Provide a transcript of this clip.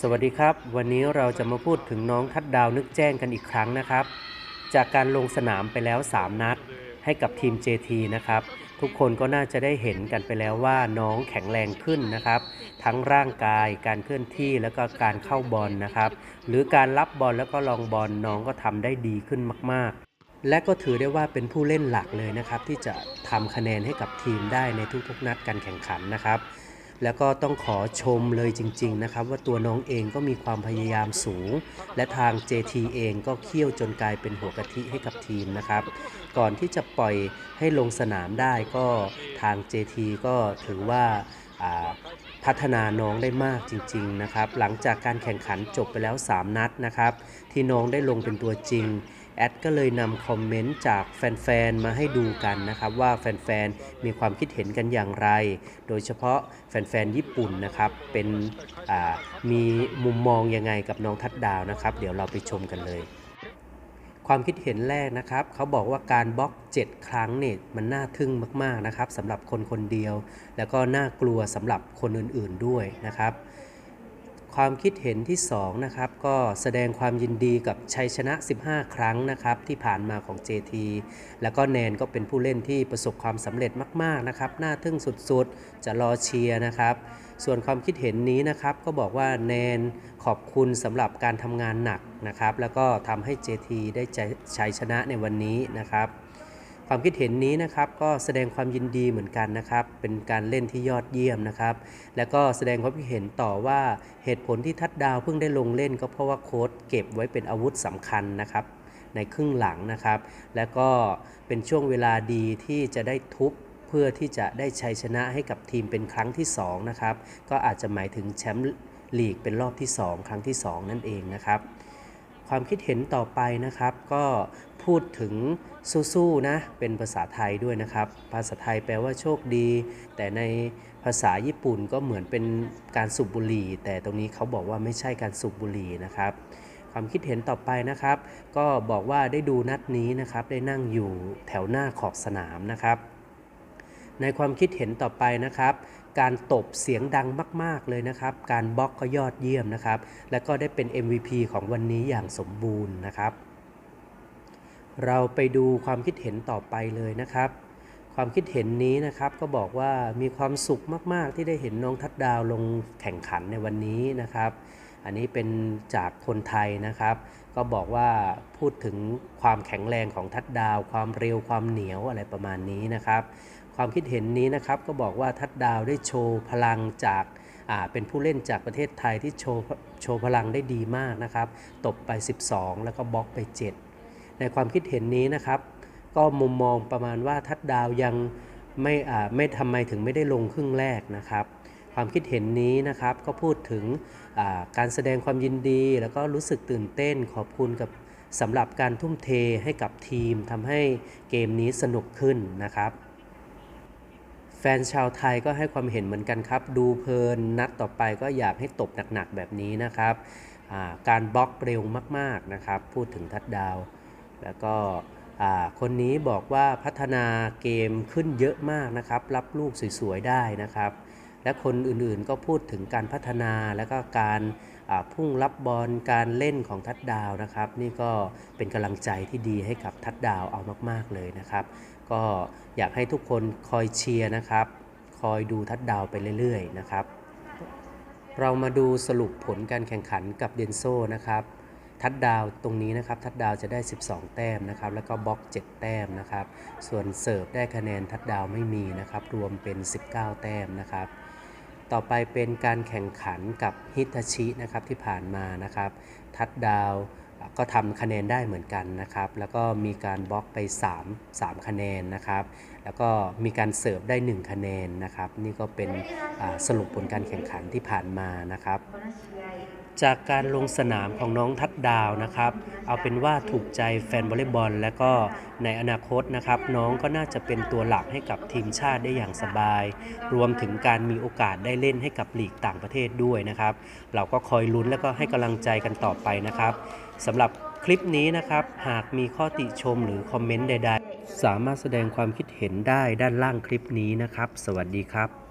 สวัสดีครับ วันนี้เราจะมาพูดถึงน้องคัดดาวนึกแจ้งกันอีกครั้งนะครับ จากการลงสนามไปแล้ว 3 นัด ให้กับทีม JT นะครับ ทุกคนก็น่าจะได้เห็นกันไปแล้วว่าน้องแข็งแรงขึ้นนะครับ ทั้งร่างกายการเคลื่อนที่แล้วก็การเข้าบอลนนะครับ หรือการรับบอลแล้วก็ลองบอลน้องก็ทำได้ดีขึ้นมาก ๆและก็ถือได้ว่าเป็นผู้เล่นหลักเลยนะครับ ที่จะทำคะแนนให้กับทีมได้ในทุกๆ นัดการแข่งขันนะครับ แล้วก็ต้องขอชมเลยจริง ๆ นะครับ ว่าตัวน้องเองก็มีความพยายามสูง และทาง JT เองก็เคี่ยวจนกลายเป็นหัวกะทิให้กับทีมนะครับ ก่อนที่จะปล่อยให้ลงสนามได้ก็ทาง JT ก็ถือว่าพัฒนาน้องได้มากจริง ๆ นะครับ หลังจากการแข่งขันจบไปแล้ว 3 นัดนะครับ ที่น้องได้ลงเป็นตัวจริง แอดก็เลยนำคอมเมนต์จากแฟนๆ มาให้ดูกันนะครับ ว่าแฟนๆ มีความคิดเห็นกันอย่างไร โดยเฉพาะแฟนๆ ญี่ปุ่นนะครับ เป็นมีมุมมองยังไงกับน้องทัดดาวนะครับ เดี๋ยวเราไปชมกันเลยความคิดเห็นแรกนะครับเขาบอกว่าการบล็อก 7 ครั้งเนี่ยมันน่าทึ่งมาก ๆนะครับสำหรับคนคนเดียว แล้วก็น่ากลัวสำหรับคนอื่นๆด้วยนะครับ ความคิดเห็นที่2นะครับก็แสดงความยินดีกับชัยชนะ 15 ครั้งนะครับที่ผ่านมาของ JT แล้วก็แนนก็เป็นผู้เล่นที่ประสบความสำเร็จมากๆนะครับน่าทึ่งสุดๆ จะรอเชียร์นะครับส่วนความคิดเห็นนี้นะครับก็บอกว่าแนนขอบคุณสำหรับการทำงานหนักนะครับแล้วก็ทำให้ JT ได้ชัยชนะในวันนี้นะครับ ความคิดเห็นนี้นะครับก็แสดงความยินดีเหมือนกันนะครับ เป็นการเล่นที่ยอดเยี่ยมนะครับ แล้วก็แสดงความคิดเห็นต่อว่าเหตุผลที่ทัดดาวเพิ่งได้ลงเล่นก็เพราะว่าโค้ชเก็บไว้เป็นอาวุธสำคัญนะครับในครึ่งหลังนะครับ แล้วก็เป็นช่วงเวลาดีที่จะได้ทุบเพื่อที่จะได้ชัยชนะให้กับทีมเป็นครั้งที่สองนะครับก็อาจจะหมายถึงแชมป์ลีกเป็นรอบที่สองครั้งที่สองนั่นเองนะครับ ความคิดเห็นต่อไปนะครับ ก็พูดถึงสู้ๆนะเป็นภาษาไทยด้วยนะครับ ภาษาไทยแปลว่าโชคดี แต่ในภาษาญี่ปุ่นก็เหมือนเป็นการสูบบุหรี่ แต่ตรงนี้เขาบอกว่าไม่ใช่การสูบบุหรี่นะครับ ความคิดเห็นต่อไปนะครับ ก็บอกว่าได้ดูนัดนี้นะครับ ได้นั่งอยู่แถวหน้าขอบสนามนะครับ ในความคิดเห็นต่อไปนะครับ การตบเสียงดังมาก ๆ เลยนะครับ การบล็อกก็ยอดเยี่ยมนะครับ แล้วก็ได้เป็น MVP ของวันนี้อย่างสมบูรณ์นะครับ เราไปดูความคิดเห็นต่อไปเลยนะครับ ความคิดเห็นนี้นะครับก็บอกว่ามีความสุขมาก ๆ ที่ได้เห็นน้องทัดดาวลงแข่งขันในวันนี้นะครับ อันนี้เป็นจากคนไทยนะครับ ก็บอกว่าพูดถึงความแข็งแรงของทัดดาว ความเร็วความเหนียวอะไรประมาณนี้นะครับ ความคิดเห็นนี้นะครับก็บอกว่าทัดดาวได้โชว์พลังจากเป็นผู้เล่นจากประเทศไทยที่โชว์โชว์พลังได้ดีมากนะครับ ตบไป 12 แล้วก็บล็อกไป 7 ในความคิดเห็นนี้นะครับ ก็มุมมองประมาณว่าทัดดาวยังไม่ไม่ทำไมถึงไม่ได้ลงครึ่งแรกนะครับความคิดเห็นนี้นะครับก็พูดถึงการแสดงความยินดี แล้วก็รู้สึกตื่นเต้นขอบคุณกับสำหรับการทุ่มเทให้กับทีมทำให้เกมนี้สนุกขึ้นนะครับ ฟนชาวไทยก็ให้ความเห็นเหมือนกันครับ ดูเพลินนัดต่อไปก็อยากให้ตบหนักๆแบบนี้นะครับาการบล็อกเร็วมากๆนะครับ พูดถึงทัดดาว แล้วก็คนนี้บอกว่าพัฒนาเกมขึ้นเยอะมากนะครับ รับลูกสวยๆได้นะครับ และคนอื่นๆก็พูดถึงการพัฒนาแล้วก็การพุ่งรับบอลการเล่นของทัดดาวนะครับ นี่ก็เป็นกำลังใจที่ดีให้กับทัดดาวเอามากๆเลยนะครับ ก็อยากให้ทุกคนคอยเชียร์นะครับ คอยดูทัดดาวไปเรื่อยๆนะครับ เรามาดูสรุปผลการแข่งขันกับเดนโซนะครับ ทัดดาวตรงนี้นะครับทัดดาวจะได้ 12 แต้มนะครับแล้วก็บล็อก 7 แต้มนะครับส่วนเสิร์ฟได้คะแนนทัดดาวไม่มีนะครับรวมเป็น 19 แต้มนะครับต่อไปเป็นการแข่งขันกับฮิตาชินะครับที่ผ่านมานะครับทัดดาวก็ทำคะแนนได้เหมือนกันนะครับแล้วก็มีการบล็อกไป 3 3 คะแนนนะครับ แล้วก็มีการเสิร์ฟได้ 1 คะแนนนะครับ นี่ก็เป็นสรุปผลการแข่งขันที่ผ่านมานะครับ จากการลงสนามของน้องทัดดาวนะครับ เอาเป็นว่าถูกใจแฟนวอลเลย์บอล และก็ในอนาคตนะครับ น้องก็น่าจะเป็นตัวหลักให้กับทีมชาติได้อย่างสบาย รวมถึงการมีโอกาสได้เล่นให้กับลีกต่างประเทศด้วยนะครับ เราก็คอยลุ้นแล้วก็ให้กำลังใจกันต่อไปนะครับสำหรับ คลิปนี้นะครับ หากมีข้อติชมหรือคอมเมนต์ใด ๆ สามารถแสดงความคิดเห็นได้ด้านล่างคลิปนี้นะครับ สวัสดีครับ